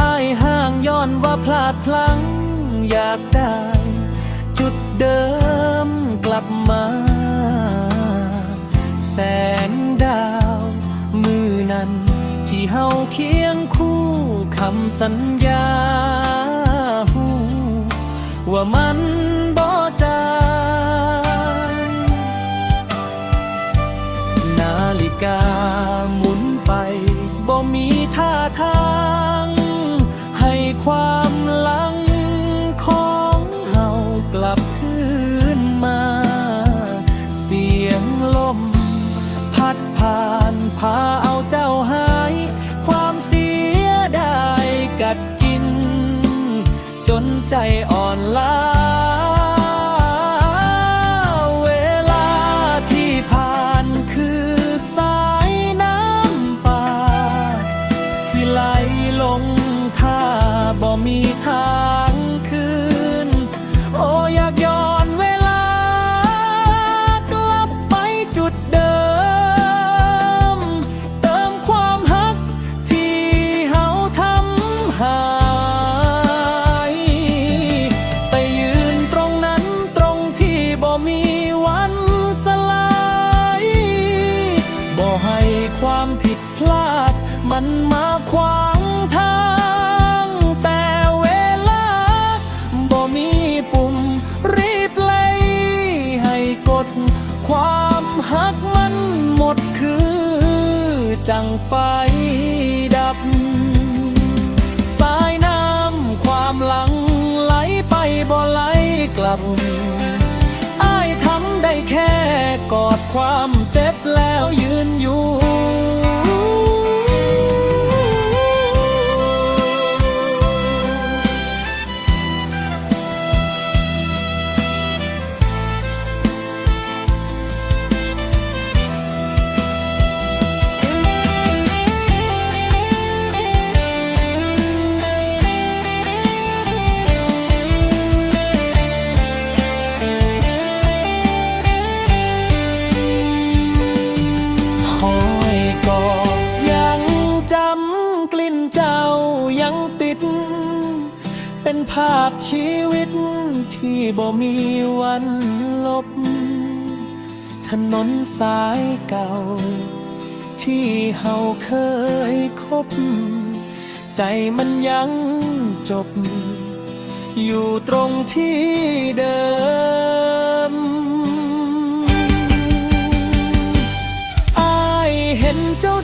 อ้ายห่างย้อนว่าพลาดพลั้งอยากได้ จุดเดิมกลับมา แสงดาว มือนั้น ที่เฮาเคียงคู่คำสัญญาหูว่ามันบ่จางนาฬิกาหมุนไปบ่มีท่าทาง ลม พัดผ่านพาเอาเจ้าหาย ความเสียดายกัดกิน จนใจอ่อนล้าเวลาที่ผ่านคือสายน้ำป่า ที่ไหลลงท่าบ่มีท่า มันมาขวางทาง แต่เวลาบ่มีปุ่มรีบเลยให้กด ความหักมันหมดคือจังไฟดับ สายน้ำความหลังไหลไปบ่ไหลกลับอ้ายทำได้แค่กอดความเจ็บแล้วยืนอยู่ เป็นภาพชีวิตที่บ่มีวันลบ ถนนสายเก่า ที่เฮาเคยคบ ใจมันยังจบ อยู่ตรงที่เดิมอายเห็นเจ้า